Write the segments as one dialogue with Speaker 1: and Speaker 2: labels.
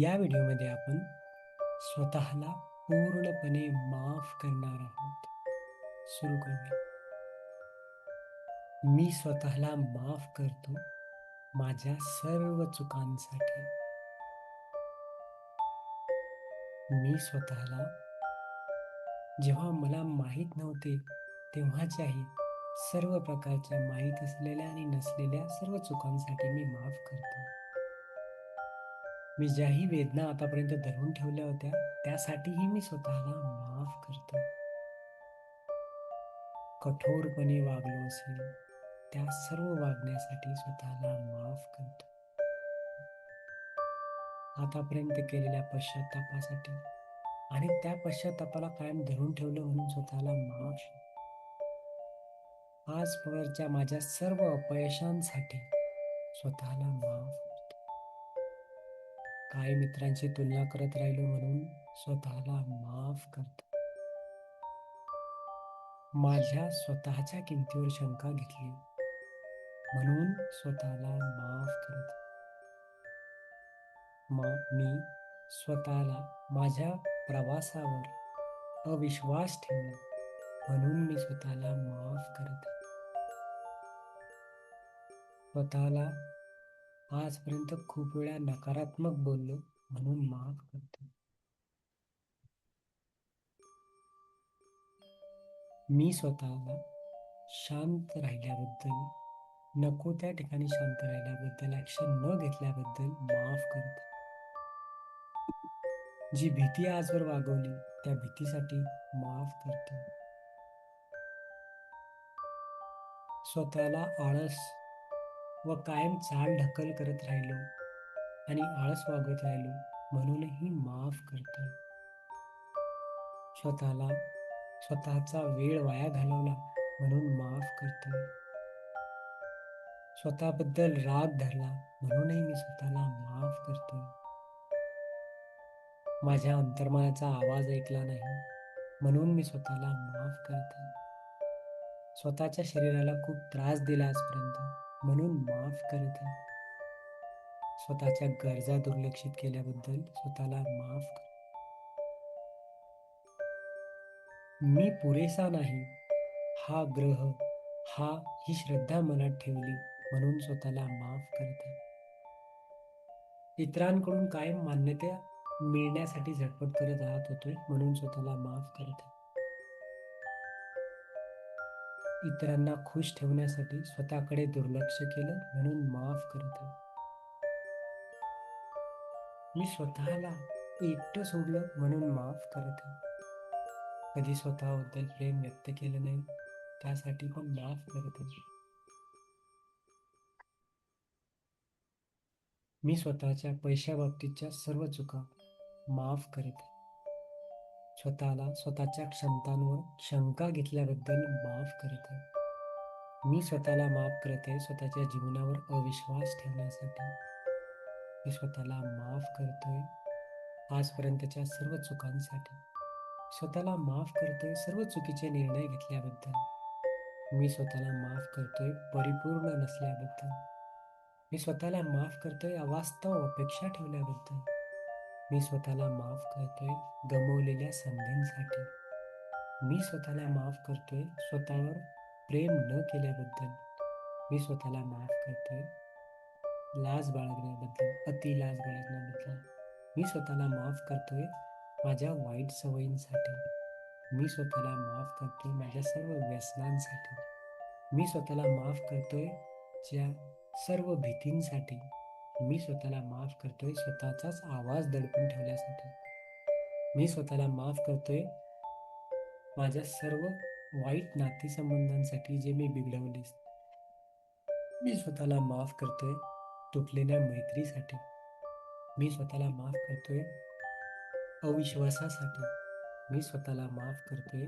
Speaker 1: या व्हिडिओमध्ये आपण स्वतःला पूर्णपणे माफ करणार आहोत. सुरू करूया. मी स्वतःला माफ करतो माझ्या सर्व चुकांसाठी. मी स्वतःला जेव्हा मला माहीत नव्हते तेव्हाच्याही सर्व प्रकारच्या माहीत असलेल्या आणि नसलेल्या सर्व चुकांसाठी मी माफ करतो. मी ज्याही वेदना आतापर्यंत धरून ठेवल्या होत्या त्यासाठीही मी स्वतःला माफ करतो. कठोरपणे वागलो असेल त्या सर्व वागण्यासाठी स्वतःला माफ करतो. आतापर्यंत केलेल्या पश्चातापासाठी आणि त्या पश्चातापाला कायम धरून ठेवलं म्हणून स्वतःला माफ आजवरच्या माझ्या सर्व अपयशांसाठी स्वतःला माफ करतो. काही मित्रांची तुलना करत राहिलो म्हणून स्वतःला माफ करतो. माझ्या स्वतःच्या किमतीवर शंका घेतली म्हणून स्वतःला माफ करत. मग मी स्वतःला माझ्या प्रवासावर अविश्वास ठेवला म्हणून मी स्वतःला माफ करत. स्वतःला आजपर्यंत खूप वेळा नकारात्मक बोललो म्हणून माफ करतो. मी स्वतःला शांत राहिल्याबद्दल नको त्या ठिकाणी शांत राहिल्याबद्दल ऍक्शन न घेतल्याबद्दल माफ करतो. जी भीती आजवर वागवली त्या भीतीसाठी माफ करतो. स्वतःला आळस व कायम चाल ढकल करत राहिलो आणि आळस वागत राहिलो. म्हणूनही माफ करतो. स्वतःला स्वतःचा वेळ वाया घालवला म्हणून माफ करतोय स्वतःबद्दल राग धरला म्हणूनही मी स्वतःला माफ करतोय माझ्या अंतर्मनाचा आवाज ऐकला नाही म्हणून मी स्वतःला माफ करतो. स्वतःच्या शरीराला खूप त्रास दिला आजपर्यंत. म्हणून माफ करत आहे. स्वतःच्या गरजा दुर्लक्षित केल्याबद्दल स्वतःला माफ कर. मी पुरेसा नाही. हा ग्रह हा ही श्रद्धा मनात ठेवली म्हणून स्वतःला माफ करत आहे. इतरांकडून कायम मान्यता मिळण्यासाठी झटपट करत राहत होतोय म्हणून स्वतःला माफ करत इतरांना खुश ठेवण्यासाठी स्वतःकडे दुर्लक्ष केलं म्हणून माफ करत आहे. मी स्वतःला एकटं सोडलं म्हणून माफ करत आहे. कधी स्वतःबद्दल प्रेम व्यक्त केलं नाही त्यासाठी पण माफ करत आहे. मी स्वतःच्या पैशाबाबतीच्या सर्व चुका माफ करत आहे. स्वतःला स्वतःच्या क्षमतांवर शंका घेतल्याबद्दल माफ करत आहे. मी स्वतःला माफ करते स्वतःच्या जीवनावर अविश्वास ठेवण्यासाठी. मी स्वतःला माफ करतोय आजपर्यंतच्या सर्व चुकांसाठी. स्वतःला माफ करतोय सर्व चुकीचे निर्णय घेतल्याबद्दल. मी स्वतःला माफ करतोय परिपूर्ण नसल्याबद्दल. मी स्वतःला माफ करतोय अवास्तव अपेक्षा ठेवल्याबद्दल. मी स्वतःला माफ करतोय गमवलेल्या संधींसाठी. मी स्वतःला माफ करतोय स्वतःवर प्रेम न केल्याबद्दल. मी स्वतःला माफ करतोय लाज बाळगण्याबद्दल अति लाज बाळगण्याबद्दल. मी स्वतःला माफ करतोय माझ्या वाईट सवयींसाठी. मी स्वतःला माफ करतोय माझ्या सर्व व्यसनांसाठी. मी स्वतःला माफ करतोय ज्या सर्व भीतींसाठी. मी स्वतःला माफ करतोय स्वतःचाच आवाज दडपून ठेवल्यासाठी. मी स्वतःला माफ करतोय माझ्या सर्व वाईट नातेसंबंधांसाठी जे मी बिघडवले मी स्वतःला माफ करतोय तुटलेल्या मैत्रीसाठी. मी स्वतःला माफ करतोय अविश्वासासाठी. मी स्वतःला माफ करतोय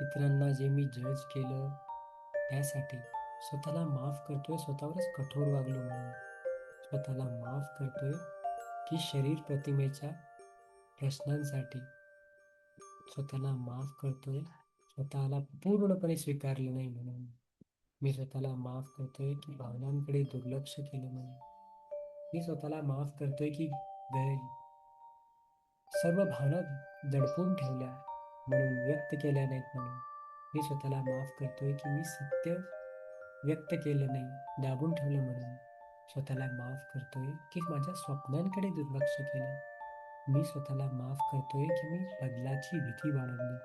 Speaker 1: इतरांना जे मी जज केलं त्यासाठी. स्वतःला माफ करतोय स्वतःवरच कठोर वागलो म्हणून. स्वतःला माफ करतोय की शरीर प्रतिमेच्या प्रश्नांसाठी. स्वतःला माफ करतोय स्वतःला पूर्णपणे स्वीकारलं नाही म्हणून. मी स्वतःला माफ करतोय की भावनांकडे दुर्लक्ष केलं म्हणून मी स्वतःला माफ करतोय की गैर सर्व भावना दडपून ठेवल्या म्हणून व्यक्त केल्या नाहीत म्हणून. मी स्वतःला माफ करतोय की मी सत्य व्यक्त केलं नाही दाबून ठेवलं म्हणून. स्वतःला माफ करतोय की माझ्या स्वप्नांकडे दुर्लक्ष केलं? मी स्वतःला माफ करतोय की मी बदलाची भीती बाळगली.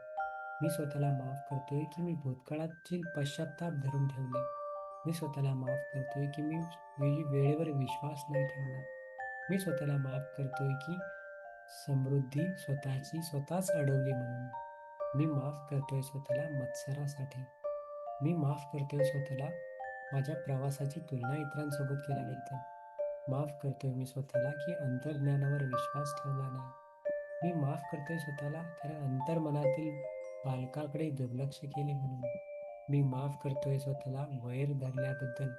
Speaker 1: मी स्वतःला माफ करतोय की मी भूतकाळातील पश्चाताप धरून ठेवले. मी स्वतःला माफ करतोय की मी वेळेवर विश्वास नाही ठेवला. मी स्वतःला माफ करतोय की समृद्धी स्वतःची स्वतःच अडवली म्हणून. मी माफ करतोय स्वतःला मत्सरासाठी. मी माफ करतोय स्वतःला माझ्या प्रवासाची तुलना इतरांसोबत केल्याबद्दल माफ करतोय मी स्वतःला की अंतर्ज्ञानावर विश्वास ठेवला नाही. मी माफ करतोय स्वतःला कारण अंतर्मनातील बालकाकडे दुर्लक्ष केले म्हणून. मी माफ करतोय स्वतःला वैर धरल्याबद्दल.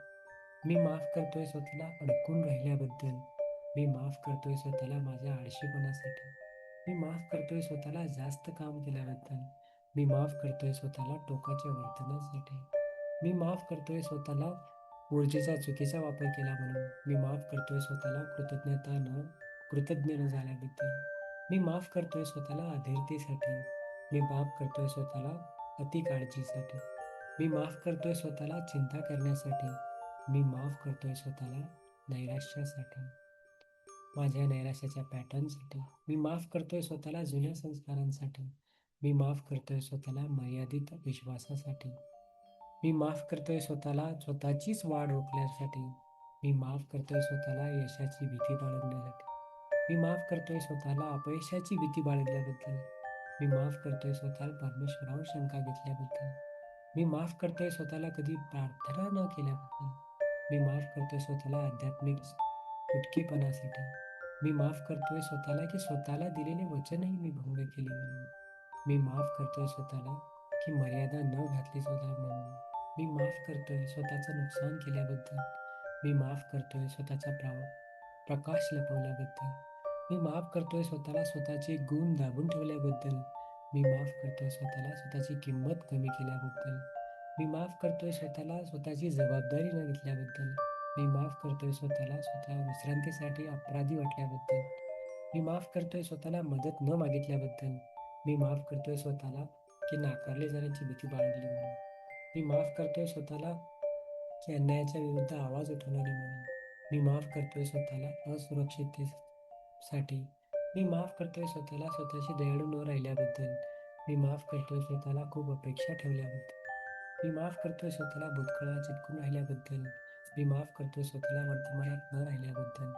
Speaker 1: मी माफ करतोय स्वतःला अडकून राहिल्याबद्दल. मी माफ करतोय स्वतःला माझ्या आळशीपणासाठी. मी माफ करतोय स्वतःला जास्त काम केल्याबद्दल. मी माफ करतोय स्वतःला टोकाच्या वर्तनासाठी. मी माफ करतोय स्वतःला ऊर्जेचा चुकीचा वापर केला म्हणून. मी माफ करतोय स्वतःला कृतज्ञता न कृतज्ञ न झाल्याबद्दल. मी माफ करतोय स्वतःला अधीरतेसाठी. मी माफ करतोय स्वतःला अति काळजीसाठी. मी माफ करतोय स्वतःला चिंता करण्यासाठी. मी माफ करतोय स्वतःला नैराश्यासाठी. माझ्या नैराश्याच्या पॅटर्नसाठी. मी माफ करतोय स्वतःला जुन्या संस्कारांसाठी. मी माफ करतोय स्वतःला मर्यादित विश्वासासाठी. मी माफ करतोय स्वतःला स्वतःचीच वाढ रोखण्यासाठी. मी माफ करतोय स्वतःला यशाची भीती बाळगण्यासाठी. मी माफ करतोय स्वतःला अपयशाची भीती बाळगल्याबद्दल. मी माफ करतोय स्वतःला परमेश्वरावर शंका घेतल्याबद्दल. मी माफ करतोय स्वतःला कधी प्रार्थना न केल्याबद्दल. मी माफ करतोय स्वतःला आध्यात्मिक उटकेपणासाठी. मी माफ करतोय स्वतःला की स्वतःला दिलेले वचनही मी भंग केले म्हणून. मी माफ करतोय स्वतःला की मर्यादा न घातली स्वतः म्हणून. मी माफ करतोय स्वतःचं नुकसान केल्याबद्दल. मी माफ करतोय स्वतःचा प्रा प्रकाश लपवल्याबद्दल. मी माफ करतोय स्वतःला स्वतःचे गुण दाबून ठेवल्याबद्दल. मी माफ करतोय स्वतःला स्वतःची किंमत कमी केल्याबद्दल. मी माफ करतोय स्वतःला स्वतःची जबाबदारी न घेतल्याबद्दल. मी माफ करतोय स्वतःला स्वतः विश्रांतीसाठी अपराधी वाटल्याबद्दल. मी माफ करतोय स्वतःला मदत न मागितल्याबद्दल. मी माफ करतोय स्वतःला की नाकारले जाण्याची भीती बाळगली म्हणून. मी माफ करतोय स्वतःला की अन्यायाच्या विरुद्ध आवाज उठवणारी म्हणून मी माफ करतोय स्वतःला असुरक्षिततेसाठी. मी माफ करतोय स्वतःला स्वतःशी दयाळू न राहिल्याबद्दल. मी माफ करतोय स्वतःला खूप अपेक्षा ठेवल्याबद्दल. मी माफ करतोय स्वतःला भूतकाळात चिटकून राहिल्याबद्दल. मी माफ करतोय स्वतःला वर्तमानात न राहिल्याबद्दल.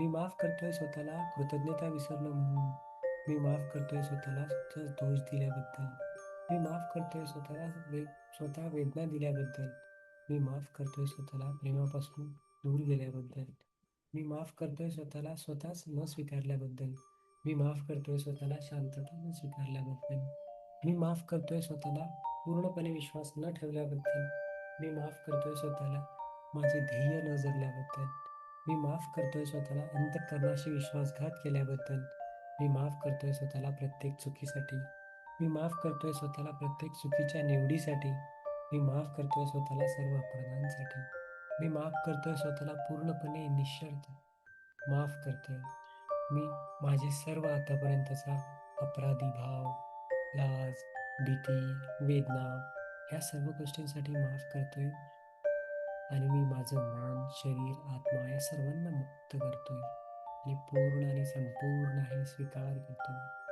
Speaker 1: मी माफ करतोय स्वतःला कृतज्ञता विसरलं म्हणून. मी माफ करतोय स्वतःला स्वतः दोष दिल्याबद्दल. मी माफ़ करतोय स्वतःला वे, स्वतः वेदना दिल्याबद्दल मी माफ़ करतोय स्वतःला प्रेमापासून दूर गेल्याबद्दल मी माफ़ करतोय स्वतःला स्वतःच न स्वीकारल्याबद्दल मी माफ़ करतोय स्वतःला शांतता न स्वीकारल्याबद्दल मी माफ़ करतोय स्वतःला पूर्णपणे विश्वास न ठेवल्याबद्दल मी माफ़ करतोय स्वतःला माझे ध्येय न जगल्याबद्दल मी माफ़ करतोय स्वतःला अंतकरणाशी विश्वासघात केल्याबद्दल मी माफ़ करतोय स्वतःला प्रत्येक चुकीसाठी मी माफ करतोय स्वतःला प्रत्येक चुकीच्या निवडीसाठी. मी माफ करतोय स्वतःला सर्व अपराधांसाठी. मी माफ करतोय स्वतःला पूर्णपणे निशर्त. माफ करतोय. मी माझे सर्व आतापर्यंतचा अपराधी भाव लाज भीती वेदना ह्या सर्व गोष्टींसाठी माफ करतोय. आणि मी माझं मन शरीर आत्मा या सर्वांना मुक्त करतोय. आणि पूर्ण आणि संपूर्ण हे स्वीकार करतोय.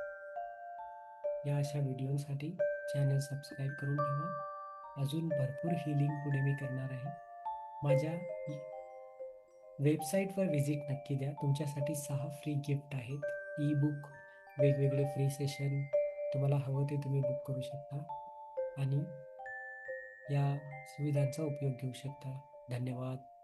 Speaker 1: या अशा व्हिडिओसाठी चॅनल सबस्क्राईब करून ठेवा. अजून भरपूर हिलिंग पुढे मी करणार आहे. माझ्या वेबसाईटवर व्हिजिट नक्की द्या. तुमच्यासाठी सहा फ्री गिफ्ट आहेत. ई बुक वेगवेगळे फ्री सेशन तुम्हाला हवं ते तुम्ही बुक करू शकता. आणि या सुविधांचा उपयोग घेऊ शकता. धन्यवाद.